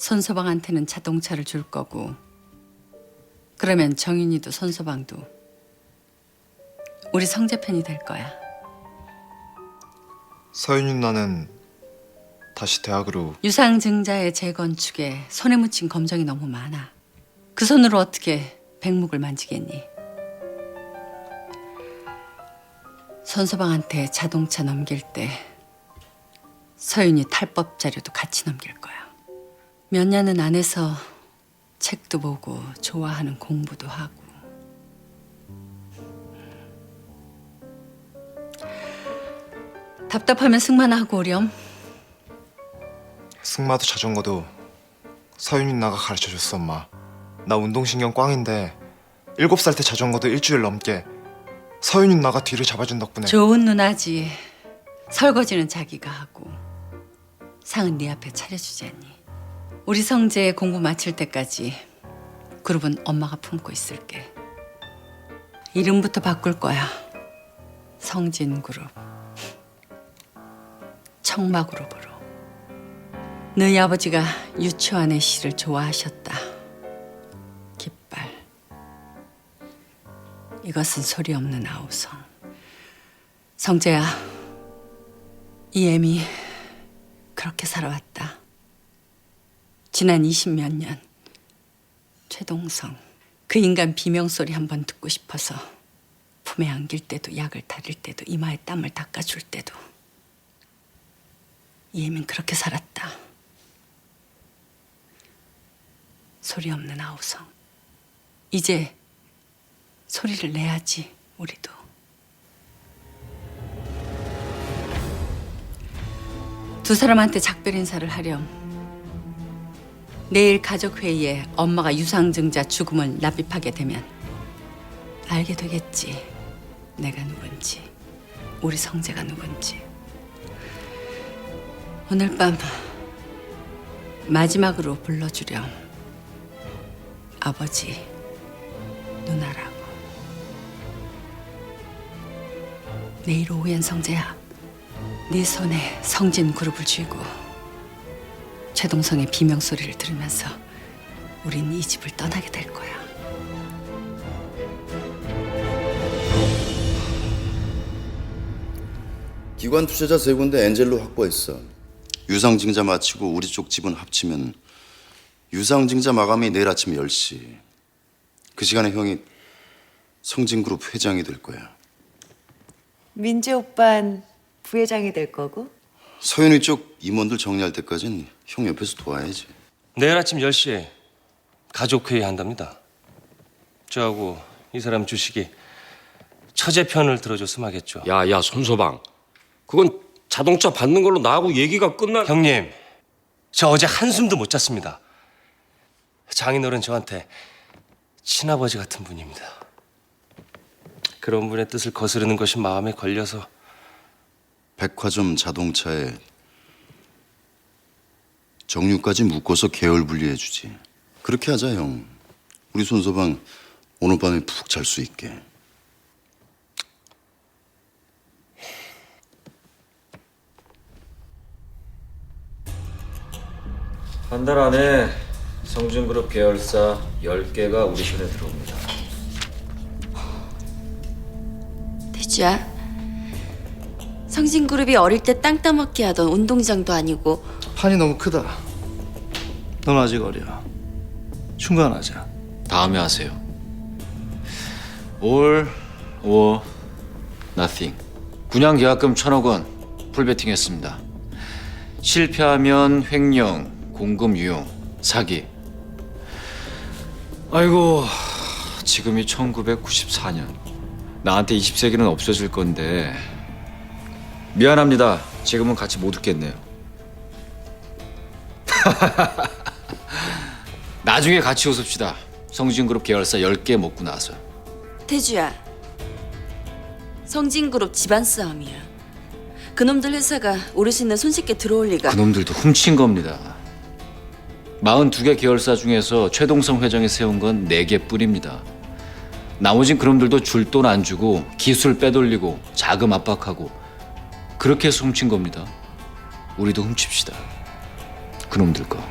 손서방한테는 자동차를 줄 거고 그러면 정윤이도 손서방도 우리 성재 편이 될 거야. 서윤 누나는 다시 대학으로 유상증자의 재건축에 손에 묻힌 검정이 너무 많아. 그 손으로 어떻게 백묵을 만지겠니? 손서방한테 자동차 넘길 때 서윤이 탈법 자료도 같이 넘길 거야. 몇 년은 안 해서 책도 보고 좋아하는 공부도 하고. 답답하면 승만하고 오렴. 승마도 자전거도 서윤 누나가 가르쳐줬어 엄마 나 운동신경 꽝인데 일곱 살 때 자전거도 일주일 넘게 서윤 누나가 뒤를 잡아준 덕분에 좋은 누나지. 설거지는 자기가 하고 상은 네 앞에 차려주지 않니? 우리 성재 공부 마칠 때까지 그룹은 엄마가 품고 있을게. 이름부터 바꿀 거야. 성진 그룹. 청마 그룹으로. 너희 아버지가 유치원의 시를 좋아하셨다. 깃발. 이것은 소리 없는 아우성. 성재야, 이 애미 그렇게 살아왔다. 지난 20몇 년. 최동성, 그 인간 비명 소리 한번 듣고 싶어서 품에 안길 때도 약을 타릴 때도 이마에 땀을 닦아줄 때도 이 애민 그렇게 살았다. 소리 없는 아우성. 이제 소리를 내야지 우리도. 두 사람한테 작별 인사를 하렴. 내일 가족 회의에 엄마가 유상증자 죽음을 납입하게 되면 알게 되겠지. 내가 누군지, 우리 성재가 누군지. 오늘 밤 마지막으로 불러주렴. 아버지, 누나라고. 내일 오후엔 성재야. 네 손에 성진 그룹을 쥐고 최동성의 비명 소리를 들으면서 우린 이 집을 떠나게 될 거야. 기관 투자자 세 군데 엔젤로 확보했어. 유상증자 마치고 우리 쪽 지분 합치면 유상증자 마감이 내일 아침 10시. 그 시간에 형이 성진그룹 회장이 될 거야. 민재 오빤 부회장이 될 거고 서윤이 쪽 임원들 정리할 때까진 형 옆에서 도와야지. 내일 아침 10시에 가족회의 한답니다. 저하고 이 사람 주식이 처제 편을 들어줬으면 하겠죠. 야 야 손서방 그건 자동차 받는 걸로 나하고 얘기가 끝난 형님, 저 어제 한숨도 못 잤습니다. 장인어른 저한테 친아버지 같은 분입니다. 그런 분의 뜻을 거스르는 것이 마음에 걸려서 백화점 자동차에 정류까지 묶어서 계열 분리해 주지. 그렇게 하자 형. 우리 손서방 오늘 밤에 푹 잘 수 있게. 한 달 안에 성준그룹 계열사 10개가 우리 손에 들어옵니다. 태주야, 성진그룹이 어릴 때 땅 따먹기 하던 운동장도 아니고 판이 너무 크다. 넌 아직 어려. 중간하자. 다음에 하세요. All or nothing. 분양 계약금 천억 원 풀베팅 했습니다. 실패하면 횡령, 공금 유용, 사기. 아이고, 지금이 1994년. 나한테 20세기는 없어질 건데 미안합니다. 지금은 같이 못 웃겠네요. 나중에 같이 웃읍시다. 성진그룹 계열사 10개 먹고 나서. 태주야, 성진그룹 집안 싸움이야. 그놈들 회사가 어르신네 손쉽게 들어올 리가. 그놈들도 훔친 겁니다. 42개 계열사 중에서 최동성 회장이 세운 건 4개 뿐입니다. 나머진 그놈들도 줄 돈 안 주고 기술 빼돌리고 자금 압박하고 그렇게 해서 훔친 겁니다. 우리도 훔칩시다. 그놈들 거.